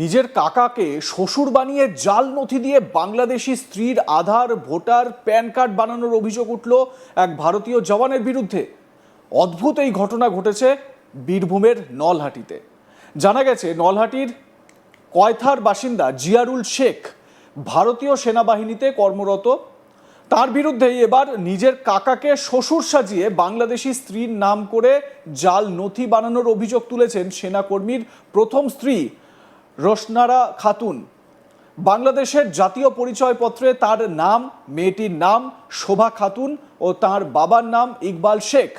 নিজের কাকাকে শ্বশুর বানিয়ে জাল নথি দিয়ে বাংলাদেশি স্ত্রীর আধার, ভোটার, প্যান কার্ড বানানোর অভিযোগ উঠল এক ভারতীয় জওয়ানের বিরুদ্ধে। অদ্ভুত এই ঘটনা ঘটেছে বীরভূমের নলহাটিতে। জানা গেছে, নলহাটির কয়থার বাসিন্দা জিয়ারুল শেখ ভারতীয় সেনাবাহিনীতে কর্মরত। তার বিরুদ্ধেই এবার নিজের কাকাকে শ্বশুর সাজিয়ে বাংলাদেশি স্ত্রীর নাম করে জাল নথি বানানোর অভিযোগ তুলেছেন সেনাকর্মীর প্রথম স্ত্রী রোশনারা খাতুন। বাংলাদেশের জাতীয় পরিচয়পত্রে তার নাম, মেয়েটির নাম শোভা খাতুন ও তার বাবার নাম ইকবাল শেখ।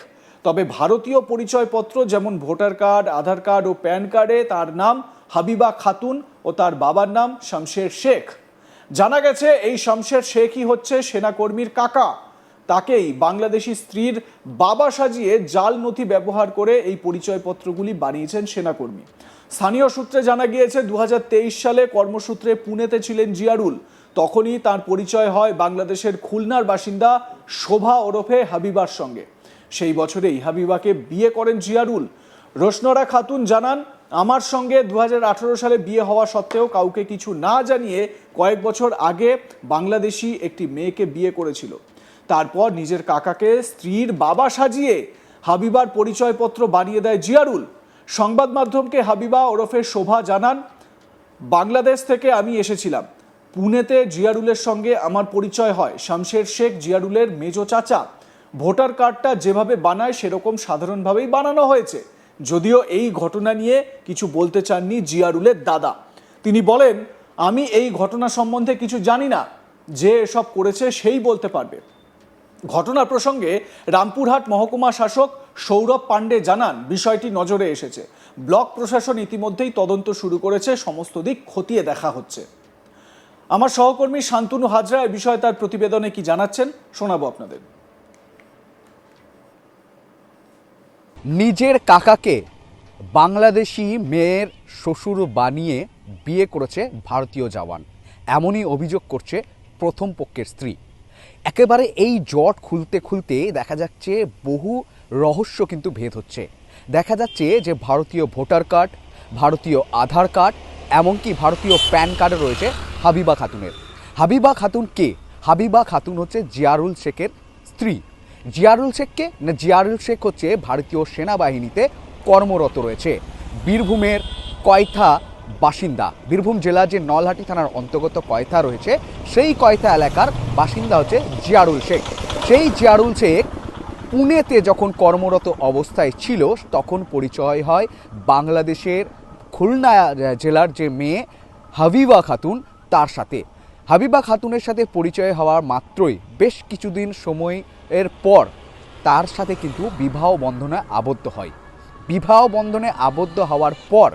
তবে ভারতীয় পরিচয়পত্র যেমন ভোটার কার্ড, আধার কার্ড ও প্যান কার্ডে তার নাম হাবিবা খাতুন ও তার বাবার নাম শামশের শেখ। জানা গেছে এই শামশের শেখই হচ্ছে সেনাকর্মীর কাকা। তাকেই বাংলাদেশি স্ত্রীর বাবা সাজিয়ে জাল নথি ব্যবহার করে এই পরিচয়পত্রগুলি বানিয়েছেন সেনাকর্মী। স্থানীয় সূত্রে জানা গিয়েছে দু হাজার তেইশ সালে কর্মসূত্রে পুনেতে ছিলেন জিয়ারুল। তখনই তার পরিচয় হয় বাংলাদেশের খুলনার বাসিন্দা শোভা ওরফে হাবিবার সঙ্গে। সেই বছরেই হাবিবাকে বিয়ে করেন জিয়ারুল। রোশনরা খাতুন জানান, আমার সঙ্গে দু হাজার আঠারো সালে বিয়ে হওয়া সত্ত্বেও কাউকে কিছু না জানিয়ে কয়েক বছর আগে বাংলাদেশি একটি মেয়েকে বিয়ে করেছিল। তারপর নিজের কাকাকে স্ত্রীর বাবা সাজিয়ে হাবিবার পরিচয়পত্র বানিয়ে দেয় জিয়ারুল। সংবাদ মাধ্যমকে হাবিবা ওরফে শোভা জানান, বাংলাদেশ থেকে আমি এসেছিলাম। পুনেতে জিয়ারুলের সঙ্গে আমার পরিচয় হয়। শামশের শেখ জিয়ারুলের মেজো চাচা। ভোটার কার্ডটা যেভাবে বানায়, সেরকম সাধারণভাবেই বানানো হয়েছে। যদিও এই ঘটনা নিয়ে কিছু বলতে চাননি জিয়ারুলের দাদা। তিনি বলেন, আমি এই ঘটনা সম্বন্ধে কিছু জানি না। যে এসব করেছে সেই বলতে পারবে। ঘটনা প্রসঙ্গে রামপুরহাট মহকুমা শাসক সৌরভ পাণ্ডে জানান, বিষয়টি নজরে এসেছে। ব্লক প্রশাসন ইতিমধ্যেই তদন্ত শুরু করেছে, সমস্ত দিক খতিয়ে দেখা হচ্ছে। আমার সহকর্মী শান্তনু হাজরা এ বিষয়ে তার প্রতিবেদনে কি জানাচ্ছেন, শোনাবো আপনাদের। নিজের কাকাকে বাংলাদেশি মেয়ের শ্বশুর বানিয়ে বিয়ে করেছে ভারতীয় জওয়ান। এমনই অভিযোগ করছে প্রথম পক্ষের স্ত্রী। একেবারে এই জট খুলতে খুলতে দেখা যাচ্ছে বহু রহস্য কিন্তু ভেদ হচ্ছে। দেখা যাচ্ছে যে ভারতীয় ভোটার কার্ড, ভারতীয় আধার কার্ড, এমনকি ভারতীয় প্যান কার্ডও রয়েছে হাবিবা খাতুনের। হাবিবা খাতুন কে? হাবিবা খাতুন হচ্ছে জিয়ারুল শেখের স্ত্রী। জিয়ারুল শেখকে না জিয়ারুল শেখ হচ্ছে ভারতীয় সেনাবাহিনীতে কর্মরত রয়েছে। বীরভূমের কয়থা বাসিন্দা। বীরভূম জেলা যে নলহাটি থানার অন্তর্গত কয়থা রয়েছে, সেই কয়থা এলাকার বাসিন্দা হচ্ছে জিয়ারুল শেখ। সেই জিয়ারুল শেখ পুনেতে যখন কর্মরত অবস্থায় ছিল, তখন পরিচয় হয় বাংলাদেশের খুলনা জেলার যে মেয়ে হাবিবা খাতুন, তার সাথে। হাবিবা খাতুনের সাথে পরিচয় হওয়ার মাত্রই বেশ কিছুদিন সময়ের পর তার সাথে কিন্তু বিবাহ বন্ধনে আবদ্ধ হয়। বিবাহ বন্ধনে আবদ্ধ হওয়ার পর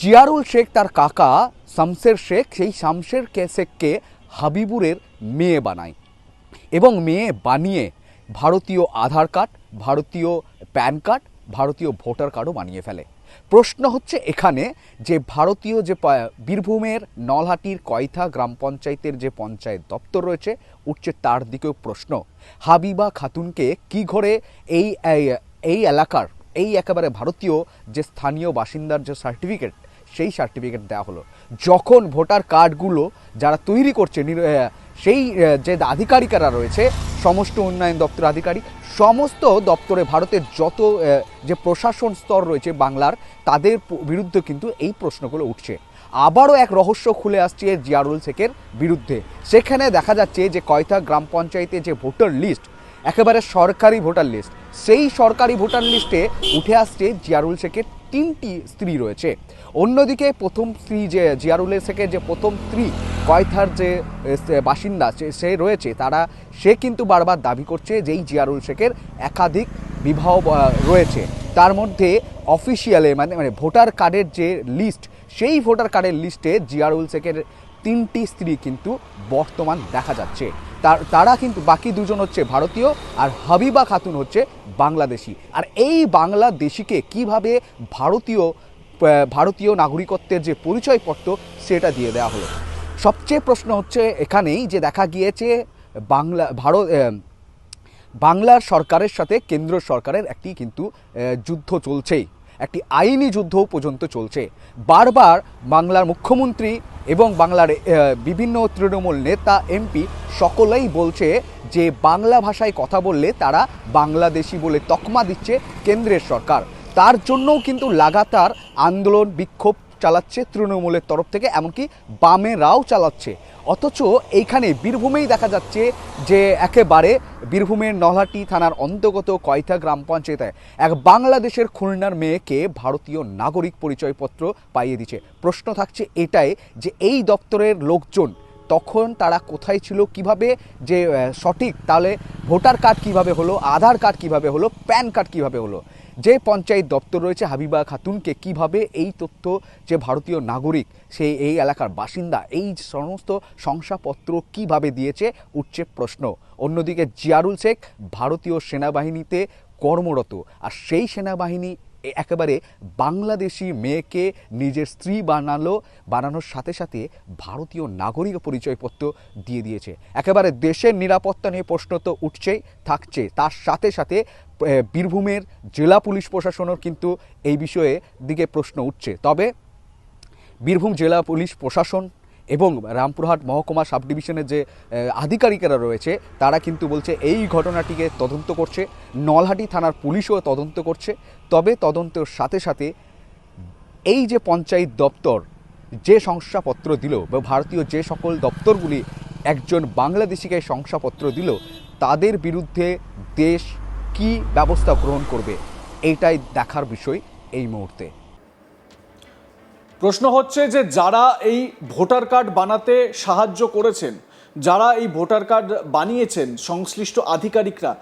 জিয়ারুল শেখ, তার কাকা শামসের শেখ, সেই শামসের কে, শেখকে হাবিবুরের মেয়ে বানায় এবং মেয়ে বানিয়ে ভারতীয় আধার কার্ড, ভারতীয় প্যান কার্ড, ভারতীয় ভোটার কার্ডও বানিয়ে ফেলে। প্রশ্ন হচ্ছে এখানে যে ভারতীয় যে বীরভূমের নলহাটির কয়থা গ্রাম পঞ্চায়েতের যে পঞ্চায়েত দপ্তর রয়েছে, উঠছে তার দিকেও প্রশ্ন। হাবিবা খাতুনকে কি ঘরে এই, এই- এলাকার, এই একেবারে ভারতীয় যে স্থানীয় বাসিন্দার যে সার্টিফিকেট, সেই সার্টিফিকেট দেওয়া হলো। যখন ভোটার কার্ডগুলো যারা তৈরি করছে সেই যে আধিকারিকেরা রয়েছে সমস্ত উন্নয়ন দপ্তর আধিকারিক, সমস্ত দপ্তরে ভারতের যত যে প্রশাসন স্তর রয়েছে বাংলার, তাদের বিরুদ্ধে কিন্তু এই প্রশ্নগুলো উঠছে। আবারও এক রহস্য খুলে আসছে জিয়ারুল শেখের বিরুদ্ধে। সেখানে দেখা যাচ্ছে যে কয়থা গ্রাম পঞ্চায়েতে যে ভোটার লিস্ট, একেবারে সরকারি ভোটার লিস্ট, সেই সরকারি ভোটার লিস্টে উঠে আসছে জিয়ারুল শেখের তিনটি স্ত্রী রয়েছে। অন্যদিকে প্রথম স্ত্রী যে জিয়ারুলের শেখের যে প্রথম স্ত্রী কয়থার যে বাসিন্দা সে- সে রয়েছে, তারা, সে কিন্তু বারবার দাবি করছে যেই জিয়ারুল শেখের একাধিক বিবাহ রয়েছে। তার মধ্যে অফিসিয়ালে মানে মানে ভোটার কার্ডের যে লিস্ট সেই ভোটার কার্ডের লিস্টে জিয়ারুল শেখের তিনটি স্ত্রী কিন্তু বর্তমান দেখা যাচ্ছে। তার, তারা কিন্তু বাকি দুজন হচ্ছে ভারতীয় আর হাবিবা খাতুন হচ্ছে বাংলাদেশি। আর এই বাংলাদেশিকে কীভাবে ভারতীয় ভারতীয় নাগরিকত্বের যে পরিচয়পত্র সেটা দিয়ে দেওয়া হলো। সবচেয়ে প্রশ্ন হচ্ছে এখানেই যে দেখা গিয়েছে বাংলা, ভারত বাংলার সরকারের সাথে কেন্দ্র সরকারের একটি কিন্তু যুদ্ধ চলছেই। একটি আইনি যুদ্ধ পর্যন্ত চলছে। বারবার বাংলার মুখ্যমন্ত্রী এবং বাংলার বিভিন্ন তৃণমূল নেতা, এমপি সকলেই বলছে যে বাংলা ভাষায় কথা বললে তারা বাংলাদেশি বলে তকমা দিচ্ছে কেন্দ্রের সরকার। তার জন্যও কিন্তু লাগাতার আন্দোলন, বিক্ষোভ চালাচ্ছে তৃণমূলের তরফ থেকে, এমনকি বামেরাও চালাচ্ছে। অথচ এইখানে বীরভূমেই দেখা যাচ্ছে যে একেবারে বীরভূমের নলহাটি থানার অন্তর্গত কয়থা গ্রাম পঞ্চায়েতে এক বাংলাদেশের খুলনার মেয়েকে ভারতীয় নাগরিক পরিচয়পত্র পাইয়ে দিচ্ছে। প্রশ্ন থাকছে এটাই যে এই দপ্তরের লোকজন তখন তারা কোথায় ছিল, কীভাবে, যে সঠিক, তাহলে ভোটার কার্ড কীভাবে হলো, আধার কার্ড কীভাবে হলো, প্যান কার্ড কীভাবে হলো, যে পঞ্চায়েত দপ্তর রয়েছে, হাবিবা খাতুনকে কীভাবে এই তথ্য যে ভারতীয় নাগরিক সেই এই এলাকার বাসিন্দা, এই সমস্ত শংসাপত্র কীভাবে দিয়েছে, উঠছে প্রশ্ন। অন্যদিকে জিয়ারুল শেখ ভারতীয় সেনাবাহিনীতে কর্মরত, আর সেই সেনাবাহিনী একেবারে বাংলাদেশি মেয়েকে নিজের স্ত্রী বানালো, বানানোর সাথে সাথে ভারতীয় নাগরিক পরিচয়পত্র দিয়ে দিয়েছে। একেবারে দেশের নিরাপত্তা নিয়ে প্রশ্ন তো উঠছেই, থাকছে। তার সাথে সাথে বীরভূমের জেলা পুলিশ প্রশাসনের কিন্তু এই বিষয়ে দিকে প্রশ্ন উঠছে। তবে বীরভূম জেলা পুলিশ প্রশাসন এবং রামপুরহাট মহকুমা সাব ডিভিশনের যে আধিকারিকেরা রয়েছে, তারা কিন্তু বলছে এই ঘটনাটিকে তদন্ত করছে। নলহাটি থানার পুলিশও তদন্ত করছে। তবে তদন্তের সাথে সাথে এই যে পঞ্চায়েত দপ্তর যে শংসাপত্র দিল বা ভারতীয় যে সকল দপ্তরগুলি একজন বাংলাদেশিকে শংসাপত্র দিল, তাদের বিরুদ্ধে দেশ কি ব্যবস্থা গ্রহণ করবে এইটাই দেখার বিষয় এই মুহূর্তে। প্রশ্ন হচ্ছে যে যারা এই ভোটার কার্ড বানাতে সাহায্য করেছেন, যারা এই ভোটার কার্ড বানিয়েছেন সংশ্লিষ্ট আধিকারিকরা,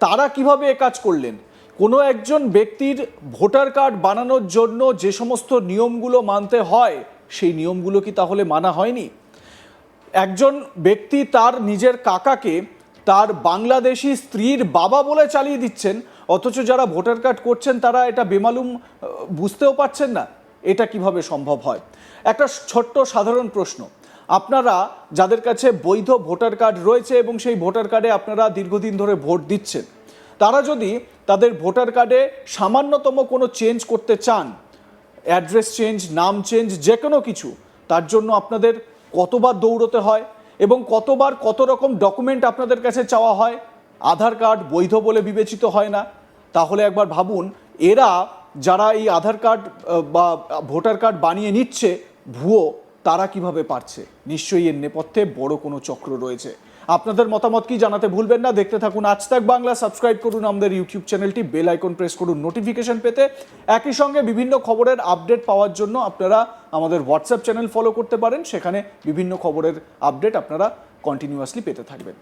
তারা কীভাবে এ কাজ করলেন? কোনো একজন ব্যক্তির ভোটার কার্ড বানানোর জন্য যে সমস্ত নিয়মগুলো মানতে হয়, সেই নিয়মগুলো কি তাহলে মানা হয়নি? একজন ব্যক্তি তার নিজের কাকাকে তার বাংলাদেশি স্ত্রীর বাবা বলে চালিয়ে দিচ্ছেন, অথচ যারা ভোটার কার্ড করছেন তারা এটা বেমালুম বুঝতেও পারছেন না। এটা কীভাবে সম্ভব হয়? একটা ছোট্ট সাধারণ প্রশ্ন। আপনারা যাদের কাছে বৈধ ভোটার কার্ড রয়েছে এবং সেই ভোটার কার্ডে আপনারা দীর্ঘদিন ধরে ভোট দিচ্ছেন, তারা যদি তাদের ভোটার কার্ডে সামান্যতম কোনো চেঞ্জ করতে চান, অ্যাড্রেস চেঞ্জ, নাম চেঞ্জ যে কোনো কিছু, তার জন্য আপনাদের কতবার দৌড়তে হয় এবং কতবার কত রকম ডকুমেন্ট আপনাদের কাছে চাওয়া হয়, আধার কার্ড বৈধ বলে বিবেচিত হয় না, তাহলে একবার ভাবুন, এরা যারা এই আধার কার্ড বা ভোটার কার্ড বানিয়ে নিচ্ছে, ভুয়ো তারা কীভাবে পারছে? নিশ্চয়ই এর নেপথ্যে বড় কোনো চক্র রয়েছে। আপনাদের মতামত কি জানাতে ভুলবেন না? দেখতে থাকুন আজ তাক বাংলা, সাবস্ক্রাইব করুন আমাদের ইউটিউব চ্যানেলটি, বেল আইকন প্রেস করুন নোটিফিকেশন পেতে। একই সঙ্গে বিভিন্ন খবরের আপডেট পাওয়ার জন্য আপনারা আমাদের হোয়াটসঅ্যাপ চ্যানেল ফলো করতে পারেন। সেখানে বিভিন্ন খবরের আপডেট আপনারা কন্টিনিউয়াসলি পেতে থাকবেন।